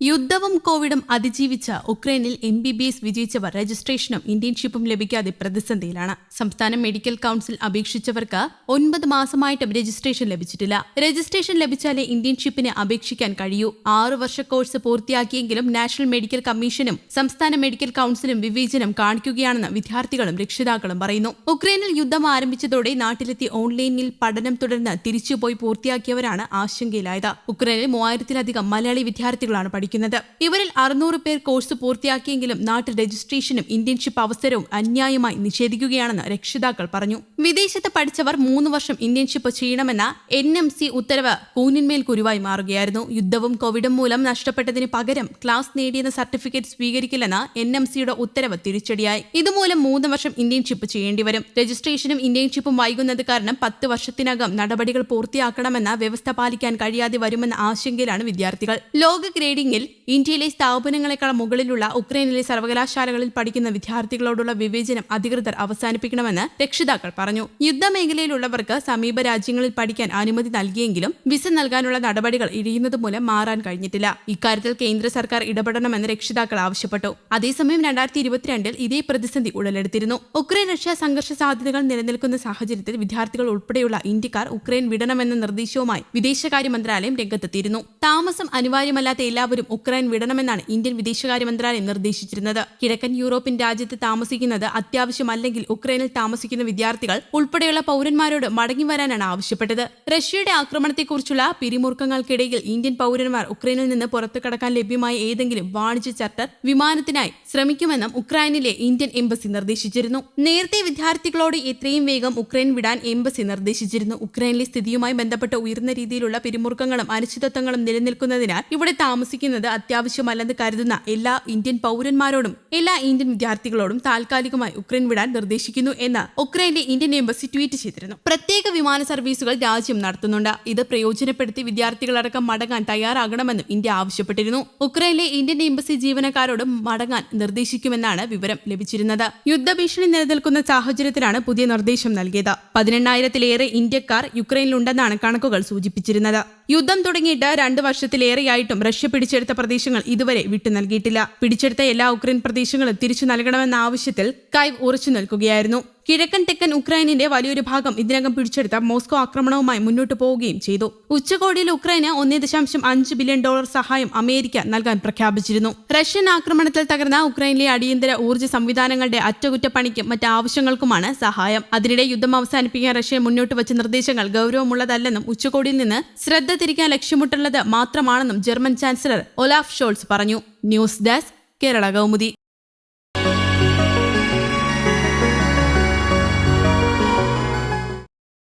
യുദ്ധവും കോവിഡും അതിജീവിച്ച ഉക്രൈനിൽ എം ബി ബി എസ് വിജയിച്ചവർ രജിസ്ട്രേഷനും ഇന്റേൺഷിപ്പും ലഭിക്കാതെ പ്രതിസന്ധിയിലാണ്. സംസ്ഥാന മെഡിക്കൽ കൌൺസിൽ അപേക്ഷിച്ചവർക്ക് ഒൻപത് മാസമായിട്ടും രജിസ്ട്രേഷൻ ലഭിച്ചിട്ടില്ല. രജിസ്ട്രേഷൻ ലഭിച്ചാലേ ഇന്റേൺഷിപ്പിന് അപേക്ഷിക്കാൻ കഴിയൂ. ആറു വർഷ കോഴ്സ് പൂർത്തിയാക്കിയെങ്കിലും നാഷണൽ മെഡിക്കൽ കമ്മീഷനും സംസ്ഥാന മെഡിക്കൽ കൌൺസിലും വിവേചനം കാണിക്കുകയാണെന്ന് വിദ്യാർത്ഥികളും രക്ഷിതാക്കളും പറയുന്നു. ഉക്രൈനിൽ യുദ്ധം ആരംഭിച്ചതോടെ നാട്ടിലെത്തി ഓൺലൈനിൽ പഠനം തുടർന്ന് തിരിച്ചുപോയി പൂർത്തിയാക്കിയവരാണ് ആശങ്കയിലായത്. ഉക്രൈനിൽ മൂവായിരത്തിലധികം മലയാളി വിദ്യാർത്ഥികളാണ് പഠിക്കുന്നത്. ഇവരിൽ അറുന്നൂറ് പേർ കോഴ്സ് പൂർത്തിയാക്കിയെങ്കിലും നാട്ടിൽ രജിസ്ട്രേഷനും ഇന്റേൺഷിപ്പ് അവസരവും അന്യായമായി നിഷേധിക്കുകയാണെന്ന് രക്ഷിതാക്കൾ പറഞ്ഞു. വിദേശത്ത് പഠിച്ചവർ മൂന്ന് വർഷം ഇന്റേൺഷിപ്പ് ചെയ്യണമെന്ന എൻ എം സി ഉത്തരവ് കൂനിന്മേൽ കുരുവായി മാറുകയായിരുന്നു. യുദ്ധവും കോവിഡും മൂലം നഷ്ടപ്പെട്ടതിന് പകരം ക്ലാസ് നേടിയെന്ന സർട്ടിഫിക്കറ്റ് സ്വീകരിക്കില്ലെന്ന എൻ എം സിയുടെ ഉത്തരവ് തിരിച്ചടിയായി. ഇതുമൂലം മൂന്ന് വർഷം ഇന്റേൺഷിപ്പ് ചെയ്യേണ്ടി വരും. രജിസ്ട്രേഷനും ഇന്റേൺഷിപ്പും വൈകുന്നത് കാരണം പത്ത് വർഷത്തിനകം നടപടികൾ പൂർത്തിയാക്കണമെന്ന വ്യവസ്ഥ പാലിക്കാൻ കഴിയാതെ വരുമെന്ന ആശങ്കയിലാണ് വിദ്യാർത്ഥികൾ. ലോക ഗ്രേഡിംഗിൽ ഇന്ത്യയിലെ സ്ഥാപനങ്ങളെക്കാൾ മുകളിലുള്ള ഉക്രൈനിലെ സർവകലാശാലകളിൽ പഠിക്കുന്ന വിദ്യാർത്ഥികളോടുള്ള വിവേചനം അധികൃതർ അവസാനിപ്പിക്കണമെന്ന് രക്ഷിതാക്കൾ പറഞ്ഞു. യുദ്ധമേഖലയിലുള്ളവർക്ക് സമീപ രാജ്യങ്ങളിൽ പഠിക്കാൻ അനുമതി നൽകിയെങ്കിലും വിസ നൽകാനുള്ള നടപടികൾ ഇഴിയുന്നത് മൂലം മാറാൻ കഴിഞ്ഞിട്ടില്ല. ഇക്കാര്യത്തിൽ കേന്ദ്ര സർക്കാർ ഇടപെടണമെന്ന് രക്ഷിതാക്കൾ ആവശ്യപ്പെട്ടു. അതേസമയം രണ്ടായിരത്തി ഇരുപത്തിരണ്ടിൽ ഇതേ പ്രതിസന്ധി ഉടലെടുത്തിരുന്നു. ഉക്രൈൻ റഷ്യ സംഘർഷ സാധ്യതകൾ നിലനിൽക്കുന്ന സാഹചര്യത്തിൽ വിദ്യാർത്ഥികൾ ഉൾപ്പെടെയുള്ള ഇന്ത്യക്കാർ ഉക്രൈൻ വിടണമെന്ന നിർദ്ദേശവുമായി വിദേശകാര്യ മന്ത്രാലയം രംഗത്തെത്തിയിരുന്നു. താമസം അനിവാര്യമല്ലാത്ത എല്ലാവരും ഉക്രൈൻ വിടണമെന്നാണ് ഇന്ത്യൻ വിദേശകാര്യ മന്ത്രാലയം നിർദ്ദേശിച്ചിരുന്നത്. കിഴക്കൻ യൂറോപ്യൻ രാജ്യത്ത് താമസിക്കുന്നത് അത്യാവശ്യമല്ലെങ്കിൽ ഉക്രൈനിൽ താമസിക്കുന്ന വിദ്യാർത്ഥികൾ ഉൾപ്പെടെയുള്ള പൗരന്മാരോട് മടങ്ങി വരാനാണ് ആവശ്യപ്പെട്ടത്. റഷ്യയുടെ ആക്രമണത്തെക്കുറിച്ചുള്ള പിരിമുറുക്കങ്ങൾക്കിടയിൽ ഇന്ത്യൻ പൗരന്മാർ ഉക്രൈനിൽ നിന്ന് പുറത്തു കടക്കാൻ ലഭ്യമായ ഏതെങ്കിലും വാണിജ്യ ചാർട്ടർ വിമാനത്തിനായി ശ്രമിക്കുമെന്നും ഉക്രൈനിലെ ഇന്ത്യൻ എംബസി നിർദ്ദേശിച്ചിരുന്നു. നേരത്തെ വിദ്യാർത്ഥികളോട് എത്രയും വേഗം ഉക്രൈൻ വിടാൻ എംബസി നിർദ്ദേശിച്ചിരുന്നു. ഉക്രൈനിലെ സ്ഥിതിയുമായി ബന്ധപ്പെട്ട് ഉയർന്ന രീതിയിലുള്ള പിരിമുറുക്കങ്ങളും അനിശ്ചിതത്വങ്ങളും നിലനിൽക്കുന്നതിനാൽ ഇവിടെ താമസിക്കുന്നത് അത്യാവശ്യമല്ലെന്ന് കരുതുന്ന എല്ലാ ഇന്ത്യൻ പൗരന്മാരോടും എല്ലാ ഇന്ത്യൻ വിദ്യാർത്ഥികളോടും താൽക്കാലികമായി ഉക്രൈൻ വിടാൻ നിർദ്ദേശിക്കുന്നു എന്ന് ഉക്രൈനിലെ ഇന്ത്യൻ എംബസി ട്വീറ്റ് ചെയ്തിരുന്നു. പ്രത്യേക വിമാന സർവീസുകൾ രാജ്യം നടത്തുന്നുണ്ട്. ഇത് പ്രയോജനപ്പെടുത്തി വിദ്യാർത്ഥികളടക്കം മടങ്ങാൻ തയ്യാറാകണമെന്നും ഇന്ത്യ ആവശ്യപ്പെട്ടിരുന്നു. ഉക്രൈനിലെ ഇന്ത്യൻ എംബസി ജീവനക്കാരോട് മടങ്ങാൻ നിർദ്ദേശിക്കുമെന്നാണ് വിവരം ലഭിച്ചിരുന്നത്. യുദ്ധഭീഷണി നിലനിൽക്കുന്ന സാഹചര്യത്തിലാണ് പുതിയ നിർദ്ദേശം നൽകിയത്. പതിനെണ്ണായിരത്തിലേറെ ഇന്ത്യക്കാർ യുക്രൈനിലുണ്ടെന്നാണ് കണക്കുകൾ സൂചിപ്പിച്ചിരുന്നത്. യുദ്ധം തുടങ്ങിയിട്ട് രണ്ട് വർഷത്തിലേറെയായിട്ടും റഷ്യ പിടിച്ചെടുത്ത പ്രദേശങ്ങൾ ഇതുവരെ വിട്ടു നൽകിയിട്ടില്ല. പിടിച്ചെടുത്ത എല്ലാ ഉക്രൈൻ പ്രദേശങ്ങളും തിരിച്ചു നൽകണമെന്ന ആവശ്യത്തിൽ കൈവ് ഉറച്ചു നിൽക്കുകയായിരുന്നു. കിഴക്കൻ തെക്കൻ ഉക്രൈനിന്റെ വലിയൊരു ഭാഗം ഇതിനകം പിടിച്ചെടുത്ത മോസ്കോ ആക്രമണവുമായി മുന്നോട്ട് പോവുകയും ചെയ്തു. ഉച്ചകോടിയിൽ ഉക്രൈന് ഒന്നേ ദശാംശം അഞ്ച് ബില്യൺ ഡോളർ സഹായം അമേരിക്ക നൽകാൻ പ്രഖ്യാപിച്ചിരുന്നു. റഷ്യൻ ആക്രമണത്തിൽ തകർന്ന ഉക്രൈനിലെ അടിയന്തര ഊർജ സംവിധാനങ്ങളുടെ അറ്റകുറ്റപ്പണിക്കും മറ്റ് ആവശ്യങ്ങൾക്കുമാണ് സഹായം. അതിനിടെ യുദ്ധം അവസാനിപ്പിക്കാൻ റഷ്യ മുന്നോട്ട് വച്ച നിർദ്ദേശങ്ങൾ ഗൗരവമുള്ളതല്ലെന്നും ഉച്ചകോടിയിൽ നിന്ന് ശ്രദ്ധ തിരിക്കാൻ ലക്ഷ്യമിട്ടുള്ളത് മാത്രമാണെന്നും ജർമ്മൻ ചാൻസലർ ഒലാഫ് ഷോൾസ് പറഞ്ഞു. News desk Kerala Kaumudi.